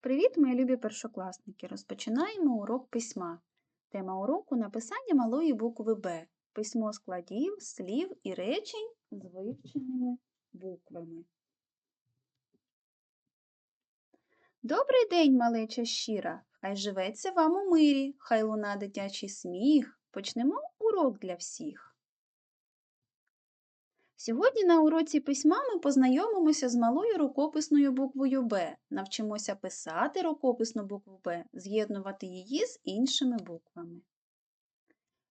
Привіт, мої любі першокласники! Розпочинаємо урок письма. Тема уроку написання малої букви Б. Письмо складів, слів і речень з вивченими буквами. Добрий день, малеча щира! Хай живеться вам у мирі, хай луна дитячий сміх. Почнемо урок для всіх. Сьогодні на уроці письма ми познайомимося з малою рукописною буквою Б, навчимося писати рукописну букву Б, з'єднувати її з іншими буквами.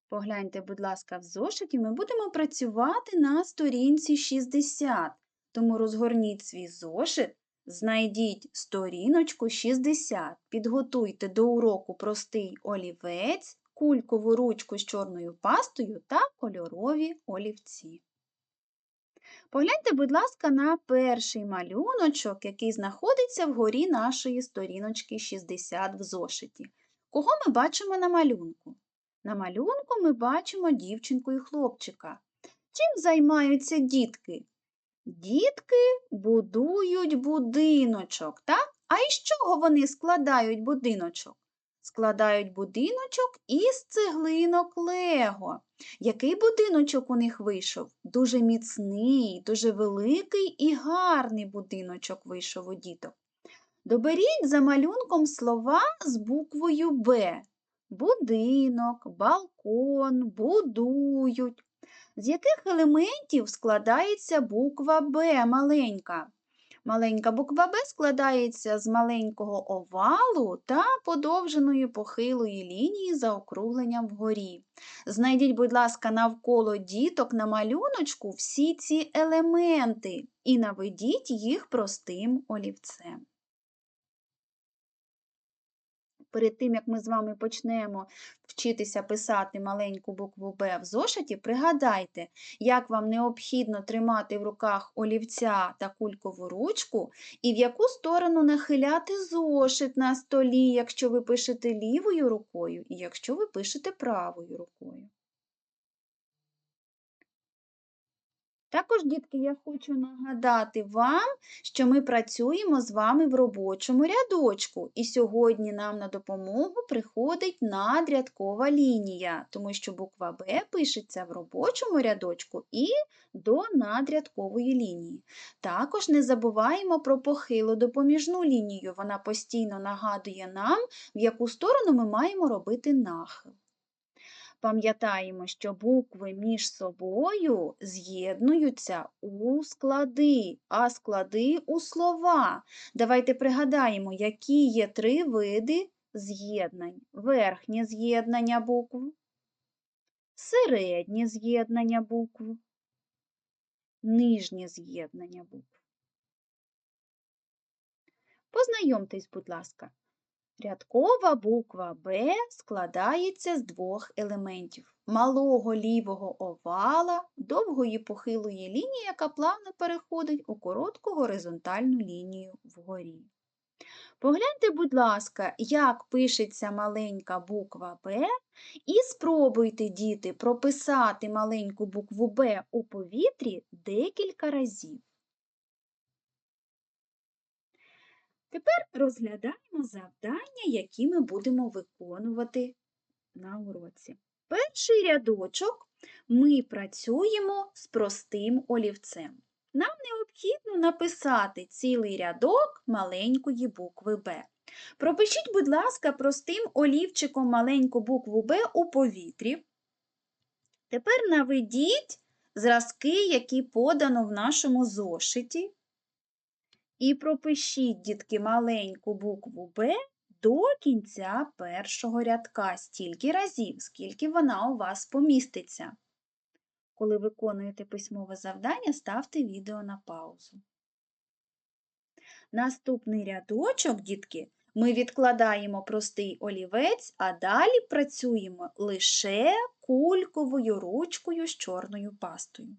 Погляньте, будь ласка, в зошиті ми будемо працювати на сторінці 60, тому розгорніть свій зошит, знайдіть сторіночку 60, підготуйте до уроку простий олівець, кулькову ручку з чорною пастою та кольорові олівці. Погляньте, будь ласка, на перший малюночок, який знаходиться вгорі нашої сторіночки 60 в зошиті. Кого ми бачимо на малюнку? На малюнку ми бачимо дівчинку і хлопчика. Чим займаються дітки? Дітки будують будиночок, так? А із чого вони складають будиночок? Складають будиночок із цеглинок Лего. Який будиночок у них вийшов? Дуже міцний, дуже великий і гарний будиночок вийшов у діток. Доберіть за малюнком слова з буквою Б. Будинок, балкон, будують. З яких елементів складається буква Б маленька? Маленька буква Б складається з маленького овалу та подовженої похилої лінії за округленням вгорі. Знайдіть, будь ласка, навколо діток на малюночку всі ці елементи і наведіть їх простим олівцем перед тим, як ми з вами почнемо вчитися писати маленьку букву Б в зошиті, пригадайте, як вам необхідно тримати в руках олівця та кулькову ручку, і в яку сторону нахиляти зошит на столі, якщо ви пишете лівою рукою, і якщо ви пишете правою рукою. Також, дітки, я хочу нагадати вам, що ми працюємо з вами в робочому рядочку, і сьогодні нам на допомогу приходить надрядкова лінія, тому що буква Б пишеться в робочому рядочку і до надрядкової лінії. Також не забуваємо про похилу допоміжну лінію. Вона постійно нагадує нам, в яку сторону ми маємо робити нахил. Пам'ятаємо, що букви між собою з'єднуються у склади, а склади у слова. Давайте пригадаємо, які є три види з'єднань: верхнє з'єднання букв, середнє з'єднання букв, нижнє з'єднання букв. Познайомтесь, будь ласка. Рядкова буква Б складається з двох елементів малого лівого овала, довгої похилої лінії, яка плавно переходить у коротку горизонтальну лінію вгорі. Погляньте, будь ласка, як пишеться маленька буква Б, і спробуйте, діти, прописати маленьку букву Б у повітрі декілька разів. Тепер розглядаємо завдання, які ми будемо виконувати на уроці. Перший рядочок ми працюємо з простим олівцем. Нам необхідно написати цілий рядок маленької букви Б. Пропишіть, будь ласка, простим олівчиком маленьку букву Б у повітрі. Тепер наведіть зразки, які подано в нашому зошиті. І пропишіть, дітки, маленьку букву Б до кінця першого рядка стільки разів, скільки вона у вас поміститься. Коли виконуєте письмове завдання, ставте відео на паузу. Наступний рядочок, дітки, ми відкладаємо простий олівець, а далі працюємо лише кульковою ручкою з чорною пастою.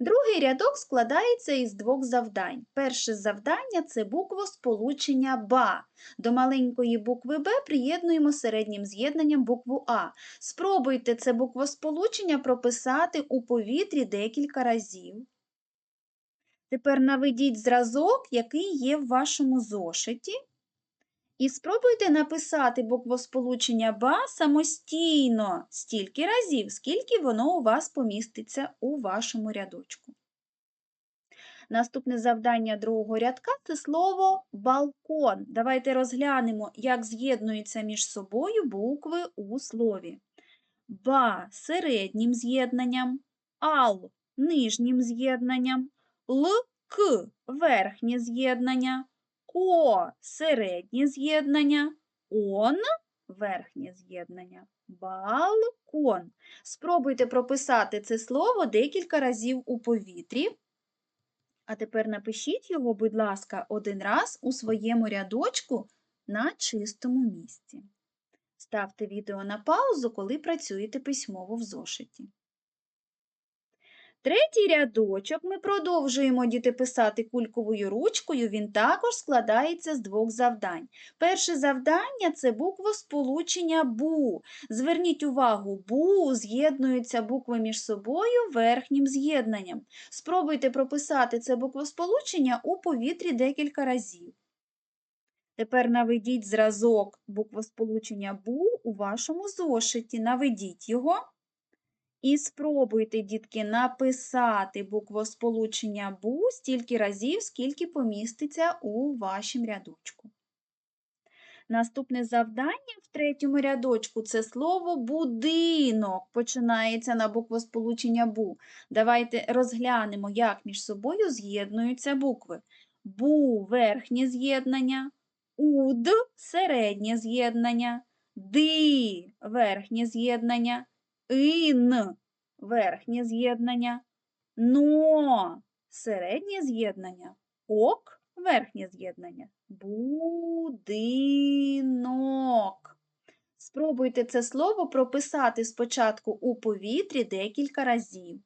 Другий рядок складається із двох завдань. Перше завдання це буквосполучення БА. До маленької букви Б приєднуємо середнім з'єднанням букву А. Спробуйте це буквосполучення прописати у повітрі декілька разів. Тепер наведіть зразок, який є в вашому зошиті, І спробуйте написати буквосполучення ба самостійно стільки разів, скільки воно у вас поміститься у вашому рядочку. Наступне завдання другого рядка це слово балкон. Давайте розглянемо, як з'єднуються між собою букви у слові. Ба середнім з'єднанням, ал нижнім з'єднанням, л к верхнє з'єднання, ко середнє з'єднання, он верхнє з'єднання. Балкон. Спробуйте прописати це слово декілька разів у повітрі. А тепер напишіть його, будь ласка, один раз у своєму рядочку на чистому місці. Ставте відео на паузу, коли працюєте письмово в зошиті. Третій рядочок ми продовжуємо діти писати кульковою ручкою, він також складається з двох завдань. Перше завдання це буквосполучення БУ. Зверніть увагу, БУ з'єднуються букви між собою верхнім з'єднанням. Спробуйте прописати це буквосполучення у повітрі декілька разів. Тепер наведіть зразок буквосполучення БУ у вашому зошиті. Наведіть його. І спробуйте, дітки, написати буквосполучення БУ стільки разів, скільки поміститься у вашім рядочку. Наступне завдання в третьому рядочку це слово будинок. Починається на буквосполучення БУ. Давайте розглянемо, як між собою з'єднуються букви. БУ верхнє з'єднання, УД середнє з'єднання, ДИ верхнє з'єднання. Ін верхнє з'єднання, но середнє з'єднання, ок верхнє з'єднання, будинок. Спробуйте це слово прописати спочатку у повітрі декілька разів.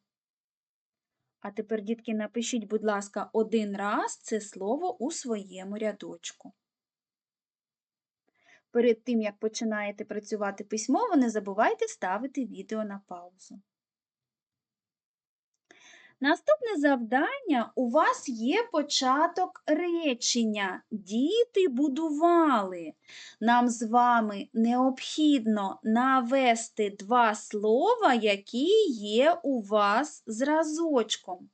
А тепер, дітки, напишіть, будь ласка, один раз це слово у своєму рядочку. Перед тим, як починаєте працювати письмово, не забувайте ставити відео на паузу. Наступне завдання у вас є початок речення. Діти будували. Нам з вами необхідно навести два слова, які є у вас зразочком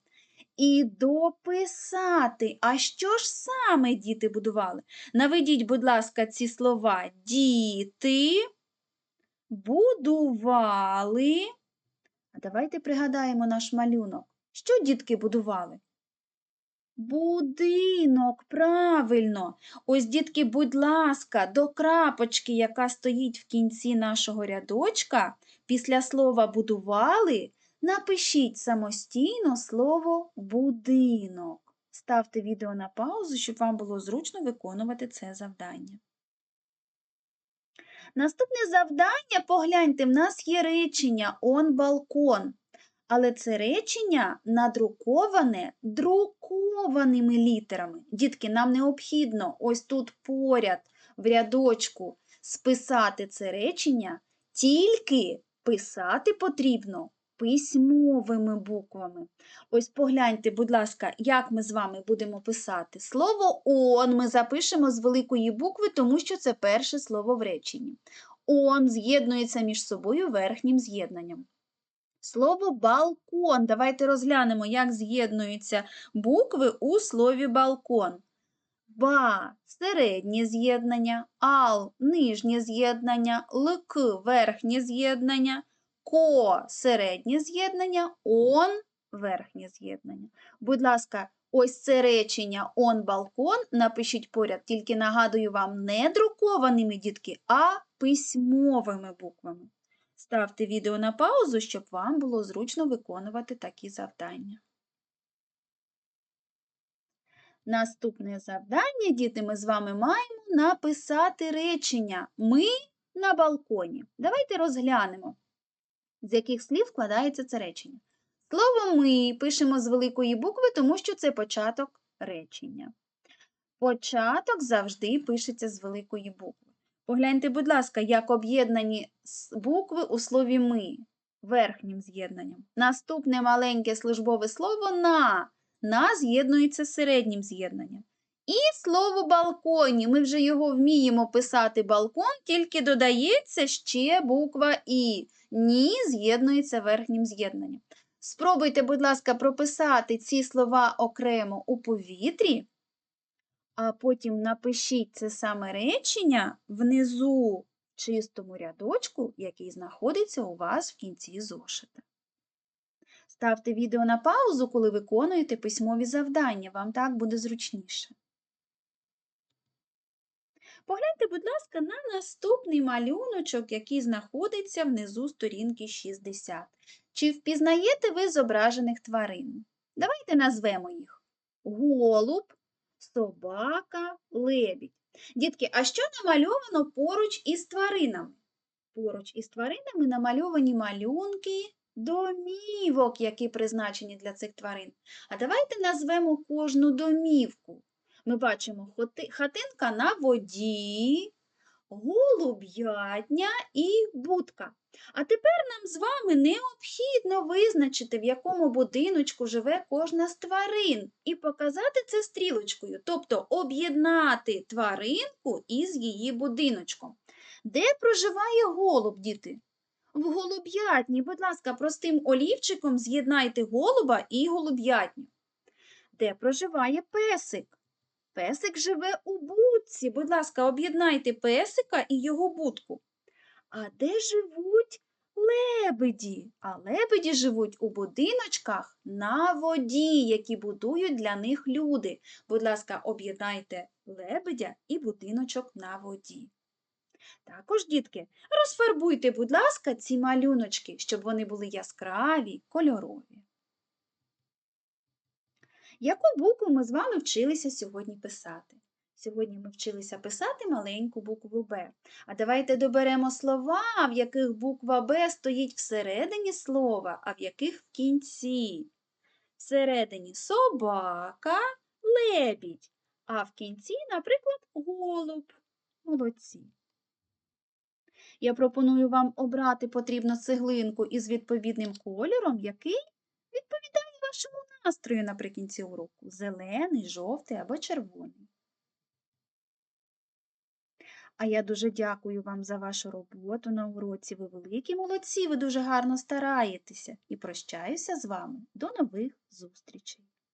і дописати. А що ж саме діти будували? Наведіть, будь ласка, ці слова. Діти будували. А давайте пригадаємо наш малюнок. Що дітки будували? Будинок, правильно. Ось, дітки, будь ласка, до крапочки, яка стоїть в кінці нашого рядочка, після слова будували, Напишіть самостійно слово будинок. Ставте відео на паузу, щоб вам було зручно виконувати це завдання. Наступне завдання, погляньте, в нас є речення он балкон. Але це речення надруковане друкованими літерами. Дітки, нам необхідно ось тут поряд в рядочку списати це речення, тільки писати потрібно письмовими буквами. Ось погляньте, будь ласка, як ми з вами будемо писати. Слово он ми запишемо з великої букви, тому що це перше слово в реченні. Он з'єднується між собою верхнім з'єднанням. Слово балкон. Давайте розглянемо, як з'єднуються букви у слові балкон. Ба середнє з'єднання, ал нижнє з'єднання, лк верхнє з'єднання, ко середнє з'єднання, он верхнє з'єднання. Будь ласка, ось це речення он балкон напишіть поряд, тільки нагадую вам не друкованими дітки, а письмовими буквами. Ставте відео на паузу, щоб вам було зручно виконувати такі завдання. Наступне завдання, діти, ми з вами маємо написати речення Ми на балконі. Давайте розглянемо з яких слів складається це речення. Слово ми пишемо з великої букви, тому що це початок речення. Початок завжди пишеться з великої букви. Погляньте, будь ласка, як об'єднані букви у слові ми верхнім з'єднанням. Наступне маленьке службове слово на. На з'єднується з середнім з'єднанням. І слово балконі. Ми вже його вміємо писати балкон, тільки додається ще буква І. Ні з'єднується верхнім з'єднанням. Спробуйте, будь ласка, прописати ці слова окремо у повітрі, а потім напишіть це саме речення внизу чистому рядочку, який знаходиться у вас в кінці зошита. Ставте відео на паузу, коли виконуєте письмові завдання, вам так буде зручніше. Погляньте, будь ласка, на наступний малюночок, який знаходиться внизу сторінки 60. Чи впізнаєте ви зображених тварин? Давайте назвемо їх. Голуб, собака, лебідь. Дітки, а що намальовано поруч із тваринами? Поруч із тваринами намальовані малюнки домівок, які призначені для цих тварин. А давайте назвемо кожну домівку. Ми бачимо хатинка на воді, голуб'ятня і будка. А тепер нам з вами необхідно визначити, в якому будиночку живе кожна з тварин, і показати це стрілочкою, тобто об'єднати тваринку із її будиночком. Де проживає голуб, діти? В голуб'ятні, будь ласка, простим олівчиком з'єднайте голуба і голуб'ятню. Де проживає песик? Песик живе у будці. Будь ласка, об'єднайте песика і його будку. А де живуть лебеді? А лебеді живуть у будиночках на воді, які будують для них люди. Будь ласка, об'єднайте лебедя і будиночок на воді. Також, дітки, розфарбуйте, будь ласка, ці малюночки, щоб вони були яскраві, кольорові. Яку букву ми з вами вчилися сьогодні писати? Сьогодні ми вчилися писати маленьку букву Б. А давайте доберемо слова, в яких буква Б стоїть всередині слова, а в яких в кінці. Всередині собака, лебідь, а в кінці, наприклад, голуб. Молодці. Я пропоную вам обрати потрібну цеглинку із відповідним кольором, який вашому настрою наприкінці уроку зелений, жовтий або червоний. А я дуже дякую вам за вашу роботу на уроці. Ви великі молодці, ви дуже гарно стараєтеся і прощаюся з вами. До нових зустрічей!